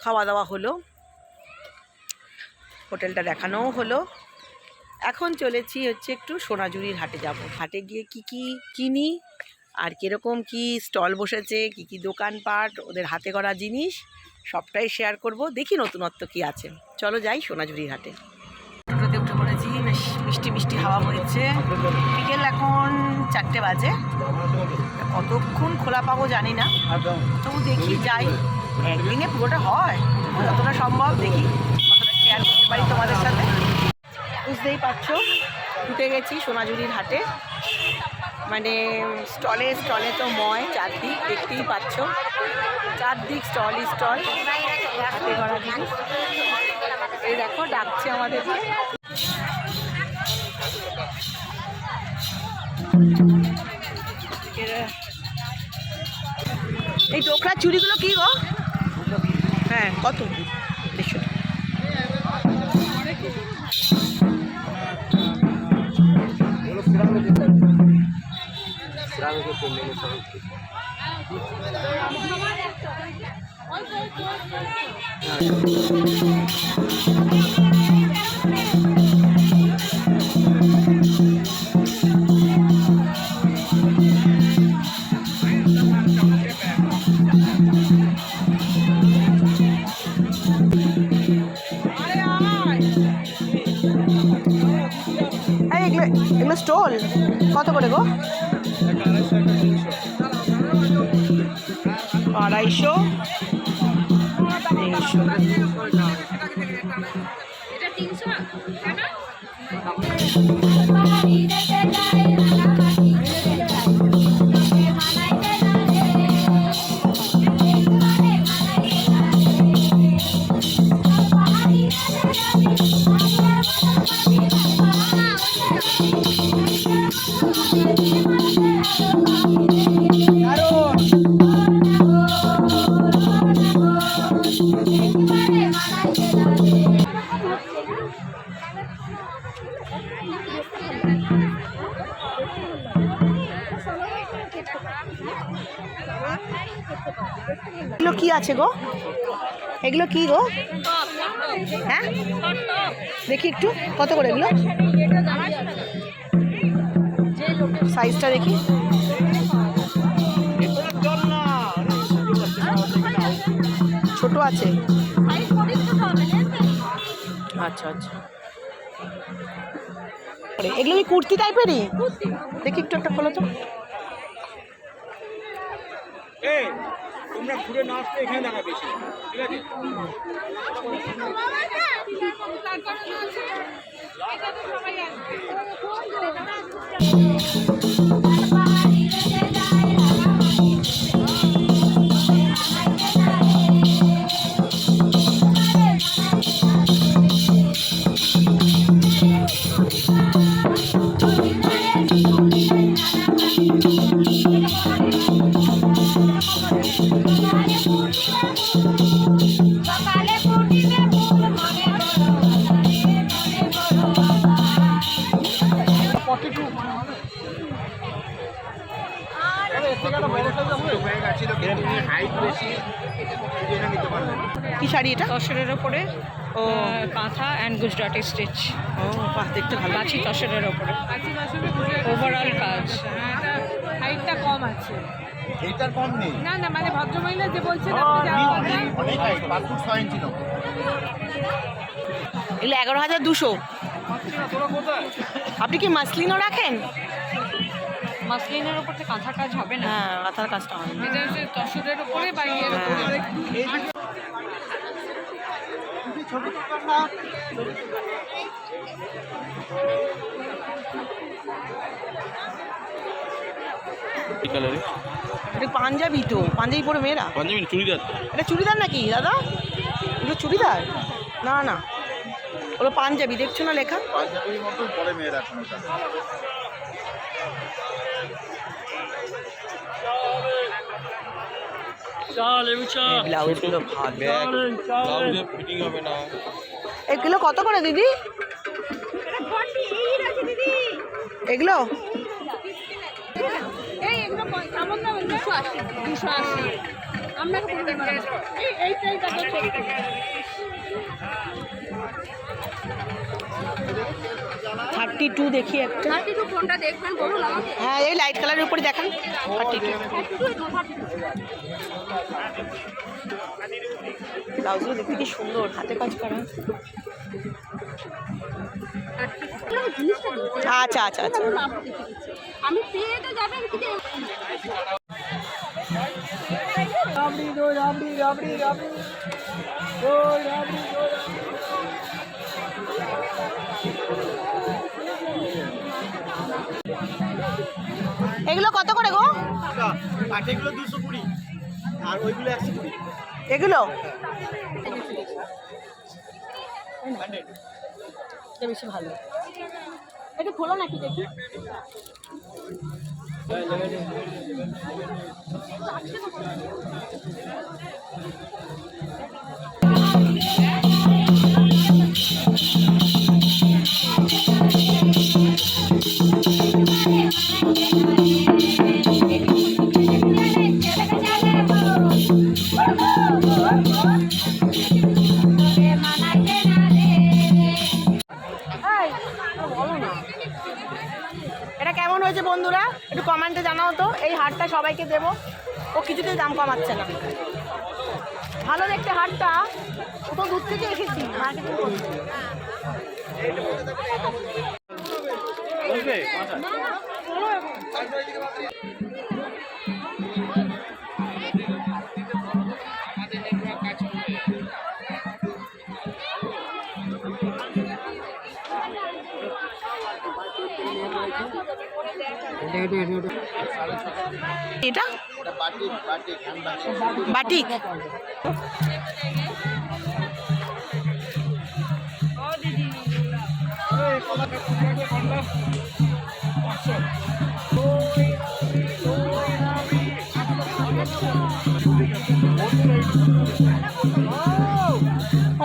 খাওয়া দাওয়া হলো। হোটেলটা দেখানোও হলো। এখন চলেছি হচ্ছে একটু সোনাঝুরির হাটে যাব। হাটে গিয়ে কি কি কিনি, আর কীরকম কি স্টল বসেছে, কি কি দোকানপাট ওদের হাতে করা জিনিস, সবটাই শেয়ার করব। দেখি নতুনত্ব কি আছে। চলো যাই সোনাঝুরির হাটে। উঠে পড়েছি মিষ্টি মিষ্টি হাওয়া বইছে। বিকেল এখন চারটে বাজে। কতক্ষণ খোলা পাবো জানি না। তবু দেখি যাই। একদিনে পুরোটা হয়। যতটা সম্ভব দেখি। কতটা শেয়ার করতে পারি তোমাদের সাথে। বুঝতেই পারছ? ঢুকে গেছি সোনাঝুরির হাটে। মানে স্টলে স্টলে তো ময় চারদিক দেখতেই পাচ্ছ। চারদিক স্টলই স্টল। হাতে করা জিনিস। এই দেখো ডাকছে আমাদেরকে ডোকরার চুড়িগুলো কি গো? হ্যাঁ কত? দেড়শো টাকা। তিনশো টাকা। এগুলো কি আছে গো? এগুলো কি গো? হ্যাঁ? দেখি একটু, কত করে এগুলো? সাইজটা দেখি। ছোট আছে। আচ্ছা আচ্ছা। এগুলো কি কুর্তি টাইপেরই দেখি একটু একটা খোলো তো। এই তোমরা ঘুরে না আসতে এখানে দেখা বেশি। ঠিক আছে? সকালে কি শাড়ি এটা? তসরের ওপরে ও। কাঁথা অ্যান্ড গুজরাটি স্টিচ ও বাহ দেখতে ভালো। গাছি তসরের ওপরে। ওভারঅল কাজ। হাইটটা কম আছে। এইটার কম নেই? না না মানে ভদ্রমহিলা যে বলছেন আপনি অনেক হাইট পাঁচ ফুট ছয় ইঞ্চি নেব এগুলো এগারো হাজার দুশো। আপনি কি মাসলিনও রাখেন? মাসলিনের ওপরে কাঁথা কাজ হবে না। হ্যাঁ মাথার কাজটা হয় না। এটা হচ্ছে তসরের উপরে বা ইয়ের উপরে। এটা পাঞ্জাবি তো পাঞ্জাবি পরে মেয়েরা। পাঞ্জাবি চুড়িদার? এটা চুড়িদার নাকি দাদা? এগুলো চুড়িদার? না না। ওগুলো পাঞ্জাবি দেখছ না লেখা? পাঞ্জাবির মতো পরে মেয়েরা এখন ওটা ব্লাউজগুলো ভালো। এগুলো কত করে দিদি? এগুলো? এই থার্টি টু দেখি একটা। হ্যাঁ এই লাইট কালারের উপরে দেখান। Thirty two. ব্লাউজগুলো দেখতে কি সুন্দর হাতে কাজ করা। আচ্ছা আচ্ছা আচ্ছা। আমি পেয়ে তো যাবেন কি যে- এগুলো পাটেগুলো দুশো কুড়ি আর ওইগুলো একশো কুড়ি। এগুলো? এটা বেশি ভালো। একটু খোলো নাকি দেখি? এটা হারটা সবাইকে দেবো। ও কিছুতেই দাম কমাচ্ছে না। ভালো দেখতে হারটা। ও তো দূর থেকে এসেছি মার্কেটিং বাটিক।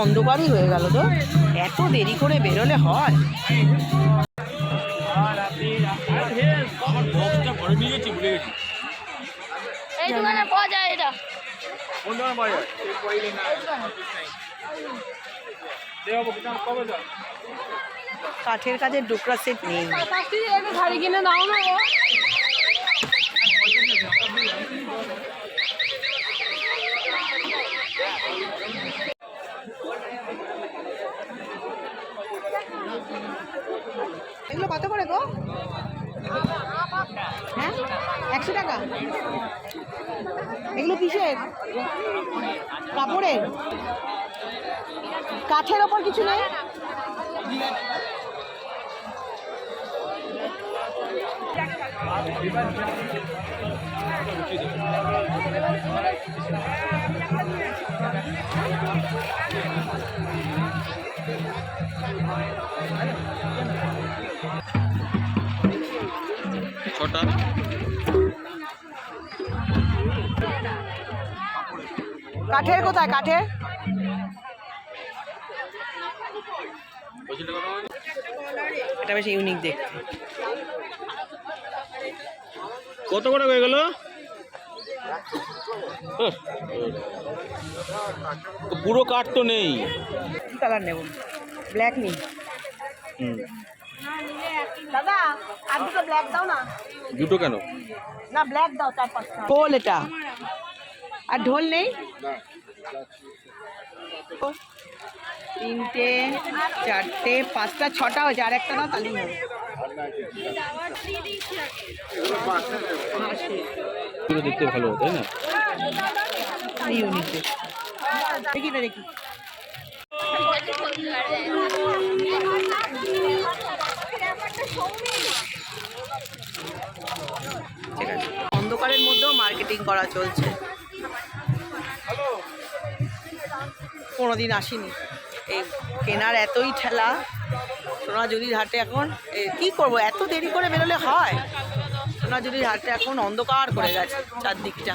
অন্ধকারই হয়ে গেল তো। এত দেরি করে বেরোলে হয়। এই দোকানে পাওয়া যায় এটা। কোন দোকানে পাওয়া যায়। কাঠের কাজের ডোকরা সেট নেই। শাড়ি কিনে দাও না এগুলো কত করে গো? হ্যাঁ? একশো টাকা? এগুলো কিসের? কাপড়ের? কাঠের ওপর কিছু নেই? ছটা কাঠের কোথায় কাঠের? এটা বেশ ইউনিক দেখতে। কত করে হয়ে গেল? পুরো কাঠ তো নেই। কি কালার নেব? ব্ল্যাক নেই। দাদা আর দুটো ব্ল্যাক দাও না। দুটো কেন? না ব্ল্যাক দাও চার পাঁচটা। ঢোল এটা। আর ঢোল নেই? তিনটে চারটে পাঁচটা ছটা হয়েছে আর একটা দাও তাহলেই হবে পুরো দেখতে ভালো তাই না? দেখি না দেখি। অন্ধকারের মধ্যেও মার্কেটিং করা চলছে। কোনোদিন আসিনি। এই কেনার এতই ঠেলা, সোনাঝুরির হাটে এখন কি করব, এত দেরি করে বেরোলে হয়? সোনাঝুরির হাটে এখন অন্ধকার করে গেছে চারদিকটা।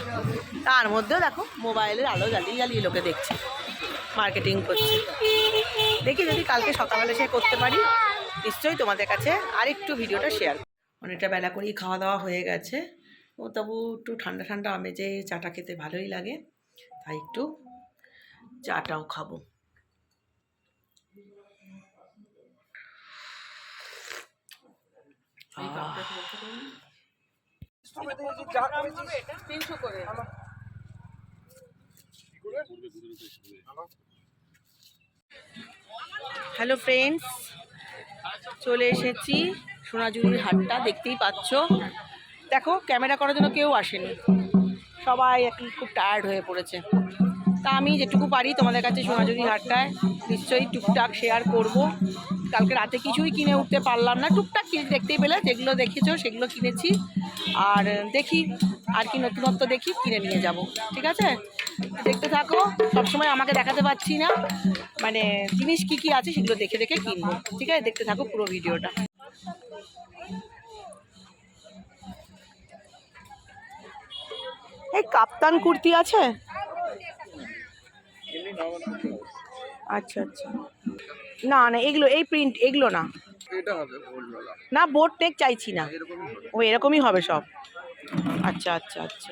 তার মধ্যেও দেখো, মোবাইলের আলো জ্বালিয়ে জ্বালিয়ে লোকে দেখছে মার্কেটিং করছে। দেখি যদি কালকে সকালবেলা সে করতে পারি। নিশ্চয়ই তোমাদের কাছে আরেকটু ভিডিওটা শেয়ার অনেকটা বেলা করেই খাওয়া দাওয়া হয়ে গেছে। ও তবু একটু ঠান্ডা ঠান্ডা আমেজে চাটা খেতে ভালোই লাগে। তাই একটু চাটাও খাব। তিনশো করে। হ্যালো ফ্রেন্ডস চলে এসেছি সোনাঝুরির হাটটা, দেখতেই পাচ্ছ। দেখো, ক্যামেরা করার জন্য কেউ আসেনি। সবাই এখন খুব টায়ার্ড হয়ে পড়েছে। তা আমি যেটুকু পারি তোমাদের কাছে সোনাঝুরির হাটটায়, নিশ্চয়ই টুকটাক শেয়ার করব। কালকে রাতে কিছুই কিনে উঠতে পারলাম না। টুকটাক কিনে দেখতেই পেলে, যেগুলো দেখেছ সেগুলো কিনেছি। আর দেখি, আর কি নতুনত্ব দেখি, কিনে নিয়ে যাব। ঠিক আছে? দেখতে থাকো সবসময় আমাকে দেখাতে পাচ্ছি না। মানে জিনিস কি কি আছে সেগুলো দেখে দেখে কিনবো ঠিক আছে? দেখতে থাকো পুরো ভিডিওটা। এই কাপ্তান কুর্তি আছে? আচ্ছা আচ্ছা। না না এগুলো এই প্রিন্ট এগুলো না। না বোট নেক চাইছি না। ও এরকমই হবে সব। আচ্ছা আচ্ছা আচ্ছা।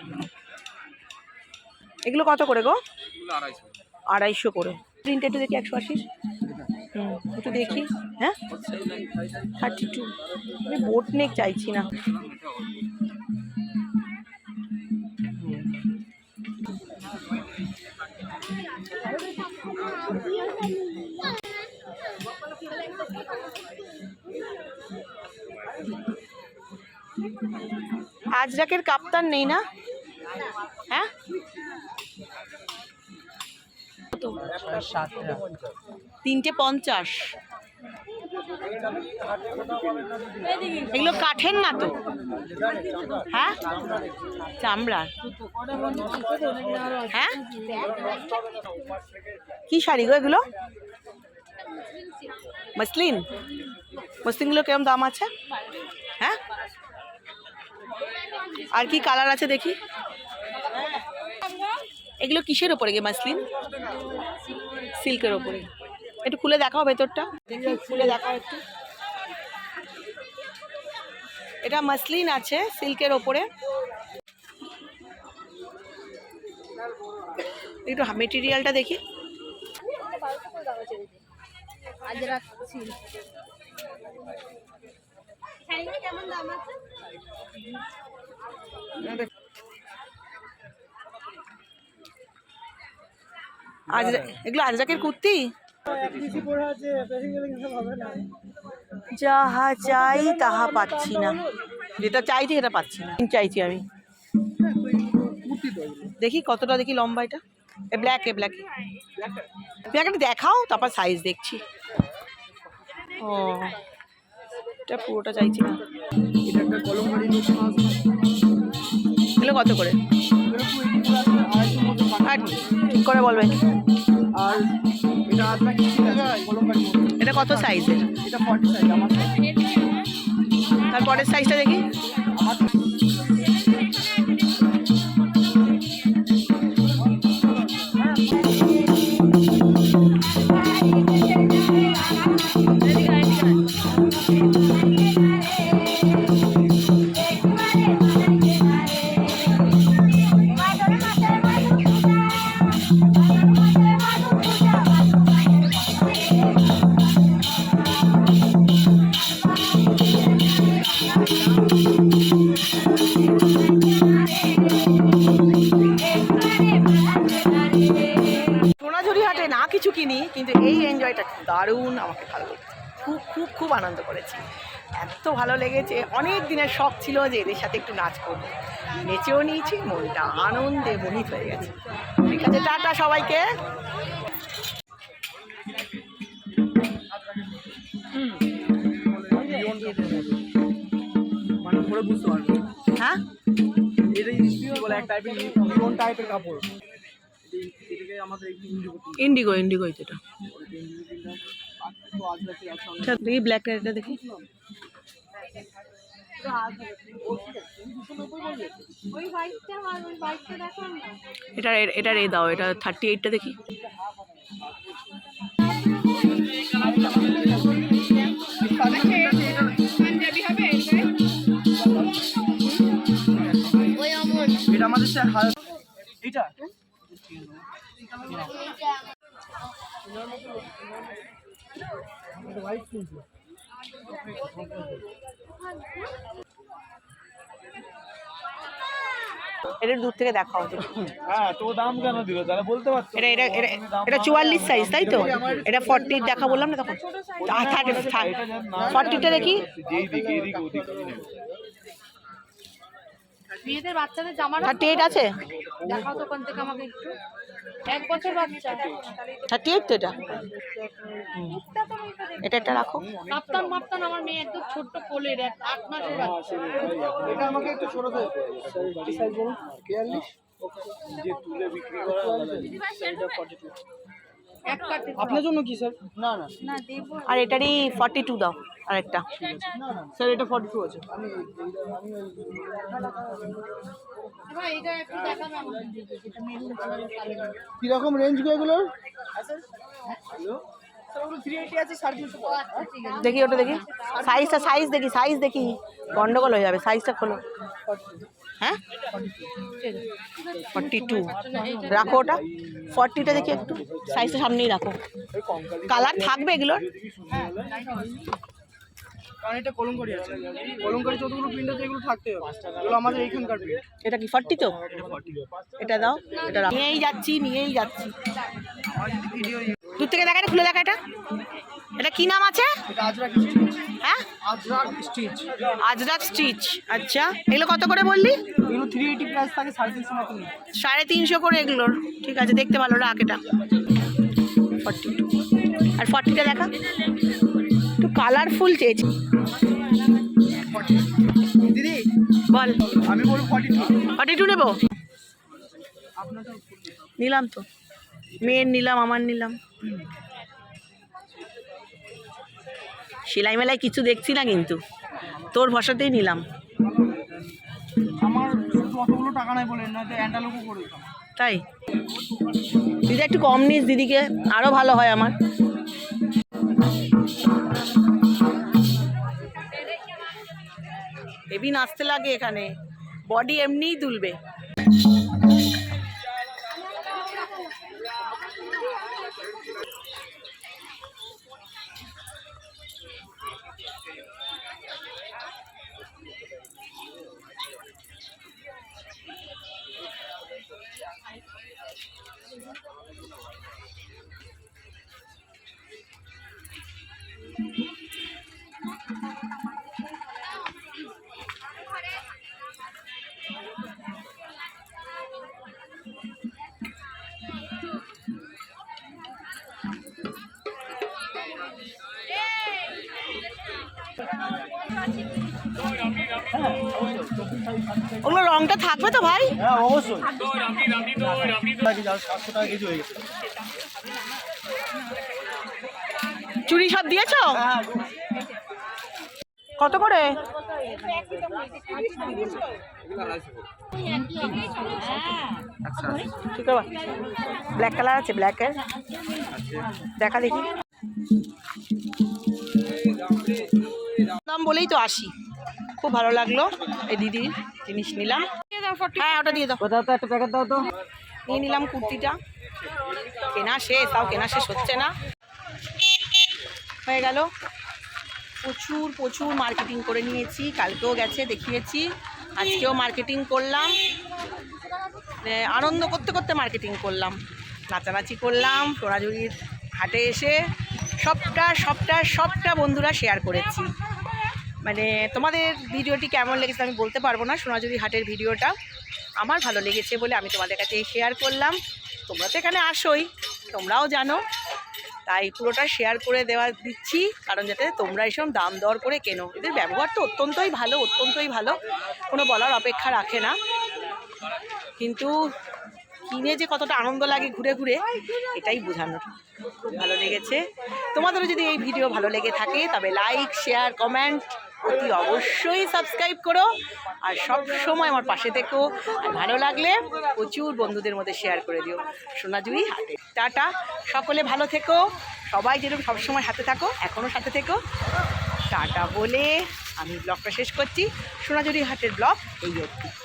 এগুলো কত করে গো? আড়াইশো। করে। প্রিন্ট একটু দেখি একশো আশির। হুম একটু দেখি। হ্যাঁ? থার্টি টু আমি বোট নেক চাইছি না। আজরাকের কাপ্তান নেই না? হ্যাঁ? কত? তিনটে পঞ্চাশ। এগুলো কাঠের না তো? হ্যাঁ? চামড়ার হ্যাঁ? কি শাড়ি গো এগুলো? মসলিন? মসলিনগুলো কিরম দাম আছে? হ্যাঁ? আর কি কালার আছে দেখি? এগুলো কিসের ওপরে গে মাসলিন? সিল্কের ওপরে। একটু খুলে দেখাও ভেতরটা। খুলে দেখাও একটু। এটা মাসলিন আছে সিল্কের ওপরে। একটু মেটেরিয়ালটা দেখি। আজ এগুলো আজরাকের কুর্তি? যাহা চাই তাহা পাচ্ছি না। যেটা চাইছি সেটা পাচ্ছি না। চাইছি আমি। দেখি কতটা দেখি লম্বা এটা। এ ব্ল্যাক এ ব্ল্যাক ব্ল্যাকটা দেখাও তারপর সাইজ দেখছি। ও এটা পুরোটা চাইছি না। এগুলো কত করে? আর করে বলবেন। আর এটা আপনার কি এটা কত সাইজের এটা ফর্টি সাইজ আমার। তারপরের সাইজটা দেখি। সোনাঝুরি দারুণ আমাকে ভালো লেগেছে। খুব খুব খুব আনন্দ করেছি। এত ভালো লেগেছে। অনেক দিনের শখ ছিল যে এদের সাথে একটু নাচ করব। নেচেও নিয়েছি, মনটা আনন্দে মোহিত হয়ে গেছে। ঠিক আছে, টাটা সবাইকে। হ্যাঁ? এটা ইন্ডিগো বলে এক দেখি ব্ল্যাক কালারটা দেখি। এটা এটা রে দাও, এটা থার্টি এইটটা দেখি। এটা আমাদের স্যার এটা দূর থেকে দেখাও তো। হ্যাঁ তো দাম কেন দিল? তাহলে বলতে পারছ এটা এটা এটা এটা চুয়াল্লিশ সাইজ তাই তো? এটা ফর্টি দেখা বললাম না তখন? ফর্টিটা দেখি। মেয়েদের বাচ্চাদের জামা থার্টি এইট আছে? দেখাও দোকান থেকে আমাকে একটু। এক বছর বাচ্চা। থার্টি এইট তো এটা। এটা একটা রাখো। কাপ্তান মাপ্তান আমার মেয়ে একদম ছোট্ট কোলের এক আট মাসের বাচ্চা। এটা আমাকে একটু ছোট সাইজ সাইজ বলুন 42 যে তুলে বিক্রি করা এটা 42 এক কাটে আপনার জন্য কি স্যার? না না। না আর এটারই ফর্টি টু দাও। আরেকটা। স্যার এটা 42 আছে। আমি এবার এটা একটু দেখাবে আমাকে যেটা মেরুন কালারের কালার কি রকম রেঞ্জ এগুলোর? হ্যালো স্যার ওগুলো 380 আছে 350 ঠিক আছে দেখি ওটা দেখি। সাইজটা সাইজ দেখি সাইজ দেখি। গন্ডগোল হয়ে যাবে সাইজটা খোলো। হ্যাঁ? ফর্টি টু রাখো ওটা। ফর্টিটা দেখি একটু। সাইজটা সামনেই রাখো। কালার থাকবে এগুলোর? কারণ এটা আছে। যতগুলো প্রিন্ট আছে এগুলো থাকতে হবে। এগুলো আমাদের এইখানকার প্রিন্ট এটা কি ফর্টি তো? এটা দাও এটা। নিয়েই যাচ্ছি নিয়েই যাচ্ছি। দূর থেকে দেখা খুলে দেখা এটা। এটা কি নাম আছে? হ্যাঁ? আজরাক স্টিচ আজরাক স্টিচ আচ্ছা। এগুলো কত করে বললি? এগুলো 380 প্রাইস থাকে 350 মতো। সাড়ে তিনশো করে এগুলোর। ঠিক আছে দেখতে ভালো রাখ এটা। ফর্টি আর ফর্টিটা দেখা। কালারফুল চেয়েছি। দিদি বল। আমি বলব ফর্টি টু নেব? নিলাম তো। মেয়ের নিলাম আমার নিলাম। সেলাই মেলাই কিছু দেখছি না কিন্তু। তোর ভরসাতেই নিলাম। আমার অতগুলো টাকা নাই বলে না তো অ্যান্ডালোকও করে তাই? দিদি একটু কম নিস দিদিকে। আরও ভালো হয় আমার। হেভি নাচতে লাগে এখানে। বডি এমনিই তুলবে ওগুলো রংটা থাকবে তো ভাই? হ্যাঁ অবশ্যই। সাতশো টাকা কেজি হয়ে গেছে চুড়ি সব দিয়েছ? হ্যাঁ কত করে? ঠিক আছে। ব্ল্যাক কালার আছে ব্ল্যাকের দেখা দেখি। দাম বলেই তো আসি। খুব ভালো লাগল এই দিদির জিনিস নিলাম। হ্যাঁ ওটা দিয়ে দাও। কোথাও তো একটা প্যাকেট দাও তো নিয়ে নিলাম কুর্তিটা। কেনা শেষ, তাও কেনা শেষ হচ্ছে না। হয়ে গেল। প্রচুর প্রচুর মার্কেটিং করে নিয়েছি। কালকেও গেছে, দেখিয়েছি। আজকেও মার্কেটিং করলাম। আনন্দ করতে করতে মার্কেটিং করলাম। নাচানাচি করলাম সোনাঝুরির হাটে এসে সবটা সবটা সবটা বন্ধুরা শেয়ার করেছি। মানে তোমাদের ভিডিওটি কেমন লেগেছে আমি বলতে পারব না, সোনাঝুরি হাটের ভিডিওটা। আমার ভালো লেগেছে বলে আমি তোমাদের কাছে শেয়ার করলাম। তোমরা তো এখানে আসোই, তোমরাও জানো। তাই পুরোটা শেয়ার করে দেওয়া দিচ্ছি, কারণ যাতে তোমরা এসব দাম দর করে কেনো। এদের ব্যবহার তো অত্যন্তই ভালো অত্যন্তই ভালো। কোনো বলার অপেক্ষা রাখে না। কিন্তু কিনে যে কতটা আনন্দ লাগে ঘুরে ঘুরে, এটাই বোঝানোর। খুব ভালো লেগেছে। তোমাদেরও যদি এই ভিডিও ভালো লেগে থাকে, তবে লাইক, শেয়ার, কমেন্ট অতি অবশ্যই সাবস্ক্রাইব করো। আর সব সময় আমার পাশে থেকো। আর ভালো লাগলে প্রচুর বন্ধুদের মধ্যে শেয়ার করে দিও। সোনাঝুরি হাটে। টাটা। সকলে ভালো থেকো। সবাই যেরকম সবসময় হাতে থাকো এখনও সাথে থেকো। টাটা বলে আমি ব্লগটা শেষ করছি। সোনাঝুরি হাটের ব্লগ এই অবধি।